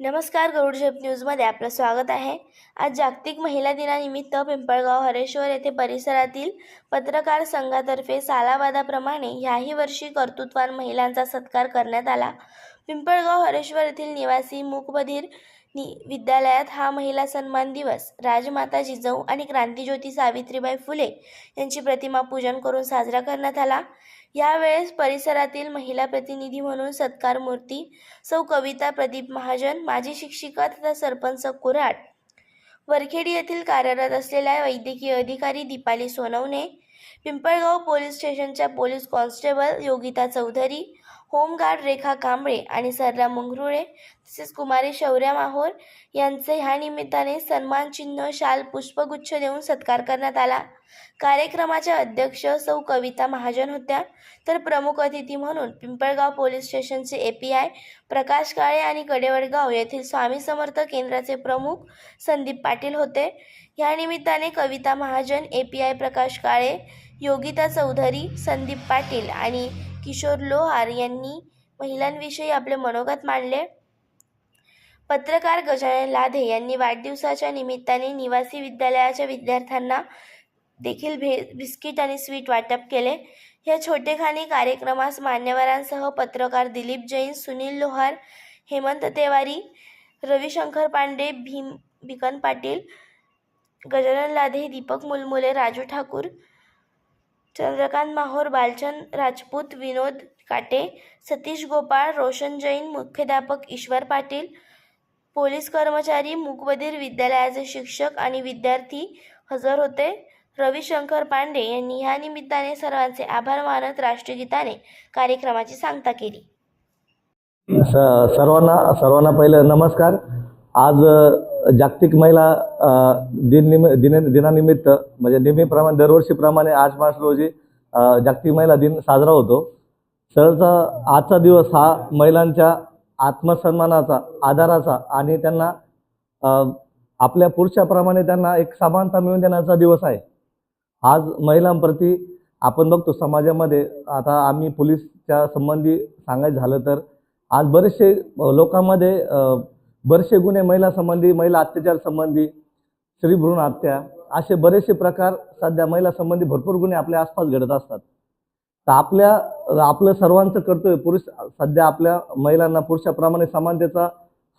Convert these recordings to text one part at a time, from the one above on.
नमस्कार गरुड झेप न्यूजमध्ये आपलं स्वागत आहे. आज जागतिक महिला दिनानिमित्त पिंपळगाव हरेश्वर येथे परिसरातील पत्रकार संघातर्फे सालावादाप्रमाणे ह्याही वर्षी कर्तृत्वान महिलांचा सत्कार करण्यात आला. पिंपळगाव हरेश्वर येथील निवासी मूकबधीर नि विद्यालयात हा महिला सन्मान दिवस राजमाता जिजाऊ आणि क्रांतीज्योती सावित्रीबाई फुले यांची प्रतिमा पूजन करून साजरा करण्यात आला. यावेळेस परिसरातील महिला प्रतिनिधी म्हणून सत्कार मूर्ती सौ कविता प्रदीप महाजन माजी शिक्षिका तथा सरपंच कुऱ्हाड. वरखेडी येथील कार्यरत असलेल्या वैद्यकीय अधिकारी दीपाली सोनवणे पिंपळगाव पोलीस स्टेशनच्या police constable Yogita Chaudhari home guard Rekha Kamble आणि सरला मुंगरुळे तसेच कुमारी शौर्या माहोर यांचे ह्या निमित्ताने सन्मानचिन्ह शाल पुष्पगुच्छ देऊन सत्कार करण्यात आला. कार्यक्रमाच्या अध्यक्ष सौ कविता महाजन होत्या. तर प्रमुख अतिथी म्हणून पिंपळगाव पोलीस स्टेशनचे ए पी आय प्रकाश काळे आणि कडेवडगाव येथील स्वामी समर्थ केंद्राचे प्रमुख संदीप पाटील होते. या निमित्ताने Kavita Mahajan A P I Prakash Kale Yogita Chaudhari Sandeep Patil आणि किशोर लोहार यांनी महिलांविषयी आपले मनोगत मांडले. पत्रकार गजानन लाधे यांनी वाढदिवसाच्या निमित्ताने निवासी विद्यालयाच्या विद्यार्थ्यांना देखील भे बिस्किट आणि स्वीट वाटप केले. या छोटेखानी कार्यक्रमास मान्यवरांसह पत्रकार दिलीप जैन सुनील लोहार हेमंत तेवारी रविशंकर पांडे भीम भिकन पाटील गजानन लाधे दीपक मुलमुले राजू ठाकूर चंद्रकांत माहोर बालचंद राजपूत विनोद काटे सतीश गोपाळ रोशन जैन मुख्याध्यापक ईश्वर पाटील पोलीस कर्मचारी मुकबधीर विद्यालयाचे शिक्षक आणि विद्यार्थी हजर होते. रविशंकर पांडे यांनी ह्या निमित्ताने सर्वांचे आभार मानत राष्ट्रगीताने कार्यक्रमाची सांगता केली. स सर्वांना सर्वांना पहिलं नमस्कार. आज जागतिक महिला अ, दिन दिनानिमित्त म्हणजे नेहमीप्रमाणे दरवर्षीप्रमाणे आठ मार्च रोजी जागतिक महिला दिन साजरा होतो. सहसा आजचा दिवस हा महिलांच्या आत्मसन्मानाचा आधाराचा आणि त्यांना आपल्या पुरुषाप्रमाणे त्यांना एक समानता मिळवून देण्याचा दिवस आहे. आज महिलांप्रती आपण बघतो समाजामध्ये आता आम्ही पोलीसच्या संबंधी सांगायचं झालं तर आज बरेचसे लोकांमध्ये बरेचसे गुन्हे महिला संबंधी महिला अत्याचार संबंधी स्त्री हत्या असे बरेचसे प्रकार सध्या महिला संबंधी भरपूर गुन्हे आपल्या आसपास घडत असतात. तर आपल्या आपलं सर्वांचं कर्तव्य पुरुष सध्या आपल्या महिलांना पुरुषाप्रमाणे समानतेचा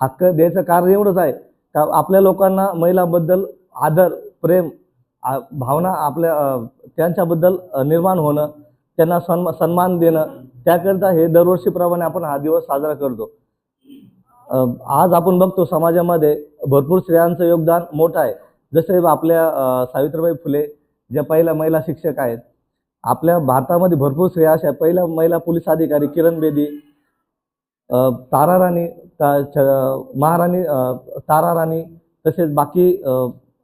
हक्क द्यायचं कारण एवढंच आहे. का आपल्या लोकांना महिलांबद्दल आदर प्रेम आ- भावना आपल्या त्यांच्याबद्दल निर्माण होणं त्यांना सन्मा सन्मान देणं त्याकरिता हे दरवर्षीप्रमाणे आपण हा दिवस साजरा करतो. आज आपण बघतो समाजामध्ये भरपूर स्त्रियांचं योगदान मोठं आहे जसे आपल्या सावित्रीबाई फुले ज्या पहिल्या महिला शिक्षक आहेत आपल्या भारतामध्ये भरपूर स्त्रिया अशा आहेत. पहिल्या महिला पोलीस अधिकारी किरण बेदी अ, तारा राणी महाराणी अ, तारा राणी तसेच बाकी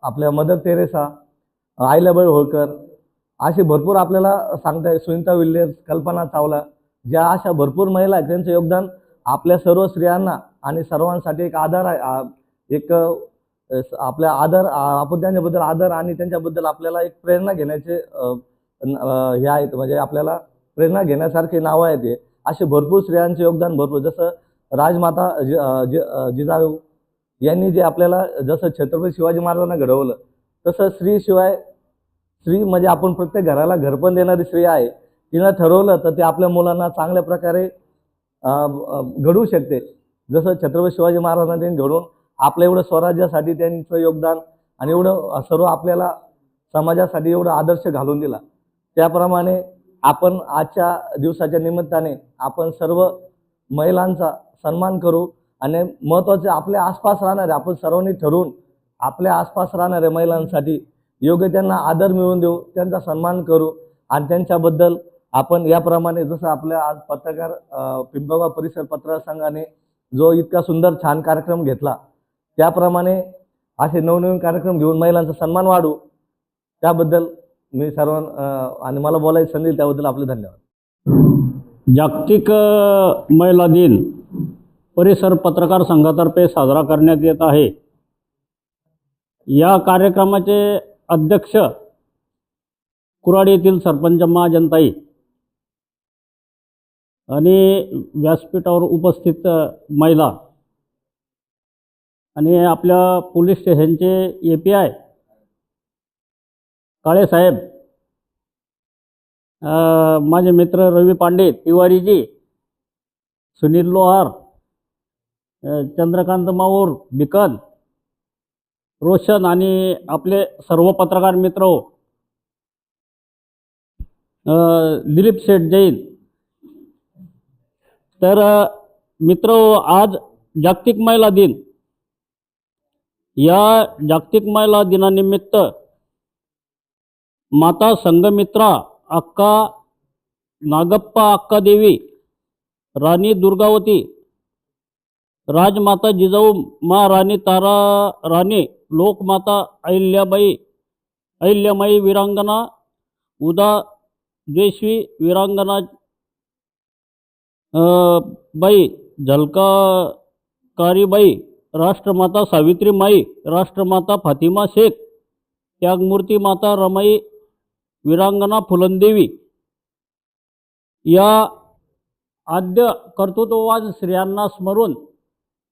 आपल्या मदर तेरेसा आईलाबाई होळकर असे भरपूर आपल्याला सांगता सुनीता विल्यम्स कल्पना चावला ज्या अशा भरपूर महिला आहेत त्यांचं योगदान आपल्या सर्व स्त्रियांना आणि सर्वांसाठी एक आधार आहे. एक स- आपल्या आदर आपण त्यांच्याबद्दल आदर आणि त्यांच्याबद्दल आपल्याला एक प्रेरणा घेण्याचे हे आहेत. म्हणजे आपल्याला प्रेरणा घेण्यासारखे नावं आहेत हे. असे भरपूर स्त्रियांचे योगदान भरपूर. जसं राजमाता जि जि जिजाऊ यांनी जे आपल्याला जसं छत्रपती शिवाजी महाराजांना घडवलं तसं स्त्रीशिवाय स्त्री म्हणजे आपण प्रत्येक घराला घरपण देणारी स्त्री आहे. तिनं ठरवलं तर ते आपल्या मुलांना चांगल्या प्रकारे घडवू शकते. जसं छत्रपती शिवाजी महाराजांना त्यांनी घडवून आपल्या एवढं स्वराज्यासाठी त्यांचं योगदान आणि एवढं सर्व आपल्याला समाजासाठी एवढं आदर्श घालून दिला. त्याप्रमाणे आपण आजच्या दिवसाच्या निमित्ताने आपण सर्व महिलांचा सन्मान करू आणि महत्त्वाचे आपल्या आसपास राहणारे आपण सर्वांनी ठरवून आपल्या आसपास राहणाऱ्या महिलांसाठी योग्य त्यांना आदर मिळवून देऊ त्यांचा सन्मान करू आणि त्यांच्याबद्दल आपण याप्रमाणे जसं आपल्या आज पत्रकार अ, पिंपळगाव परिसर पत्रकार संघाने जो इतका सुंदर छान कार्यक्रम घेतला त्याप्रमाणे असे नवनवीन कार्यक्रम घेऊन महिलांचा सन्मान वाढू त्याबद्दल मी सर्वां आणि मला बोलायची संधी त्याबद्दल आपले धन्यवाद. जागतिक महिला दिन परिसर पत्रकार संघातर्फे साजरा करण्यात येत आहे. या कार्यक्रमाचे अध्यक्ष कुराड येथील सरपंच महाजनताई आणि व्यासपीठावर उपस्थित महिला आणि आपल्या पोलीस स्टेशनचे ए पी आय काळेसाहेब माझे मित्र रवी पांडे तिवारीजी सुनील लोहार चंद्रकांत माऊर बिकन रोशन आणि आपले सर्व पत्रकार मित्र हो, दिलीप शेठ जैन तर मित्र आज जागतिक महिला दिन. या जागतिक महिला दिनानिमित्त माता संघमित्रा अक्का नागप्पा अक्का देवी राणी दुर्गावती राजमाता जिजाऊ मा राणी तारा राणी लोकमाता अहिल्याबाई अहिल्यामाई वीरांगना उदा द्वेषवी वीरांगना बाई झलकारीबाई राष्ट्रमाता सावित्रीमाई राष्ट्रमाता फातिमा शेख त्यागमूर्ती माता रमाई वीरांगना फुलंदेवी. या आद्य कर्तृत्ववाद स्त्रियांना स्मरून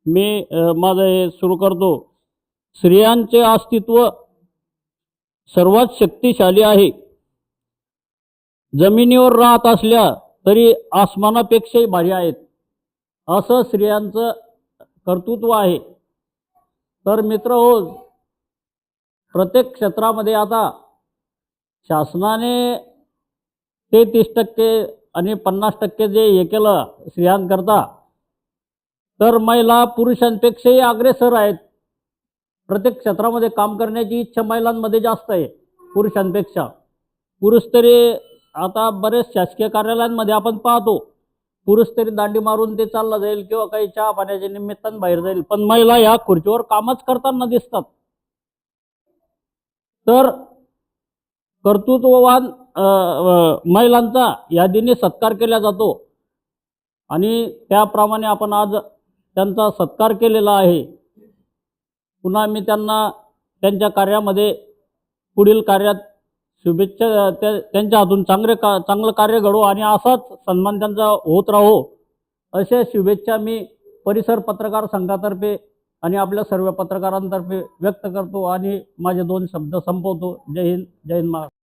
मी माझं हे सुरू करतो. स्त्रियांचे अस्तित्व सर्वात शक्तिशाली आहे. जमिनीवर राहत असल्या तरी आसमानापेक्षाही भारी आहेत. असं स्त्रियांचं कर्तृत्व आहे. तर मित्र हो प्रत्येक क्षेत्रामध्ये आता शासनाने तेहतीस टक्के आणि पन्नास टक्के जे हे केलं स्त्रियांकरता तर महिला पुरुषांपेक्षाही अग्रेसर आहेत. प्रत्येक क्षेत्रामध्ये काम करण्याची इच्छा महिलांमध्ये जास्त आहे पुरुषांपेक्षा. पुरुष तरी आता बरेच शासकीय कार्यालयांमध्ये आपण पाहतो पुरुष तरी दांडी मारून ते चालला जाईल किंवा काही चहा पाण्याच्या निमित्तानं बाहेर जाईल पण महिला या खुर्चीवर कामच करताना दिसतात. तर कर्तृत्ववान महिलांचा या दिनी सत्कार केला जातो. आणि त्याप्रमाणे आपण आज त्यांचा सत्कार केलेला आहे. पुन्हा मी त्यांना त्यांच्या कार्यामध्ये पुढील कार्यात शुभेच्छा त्या त्यांच्या हातून चांगले का चांगलं कार्य घडो आणि असाच सन्मान त्यांचा होत राहो. अशा शुभेच्छा मी परिसर पत्रकार संघातर्फे आणि आपल्या सर्व पत्रकारांतर्फे व्यक्त करतो आणि माझे दोन शब्द संपवतो. जय हिंद जय हिंद महाराष्ट्र.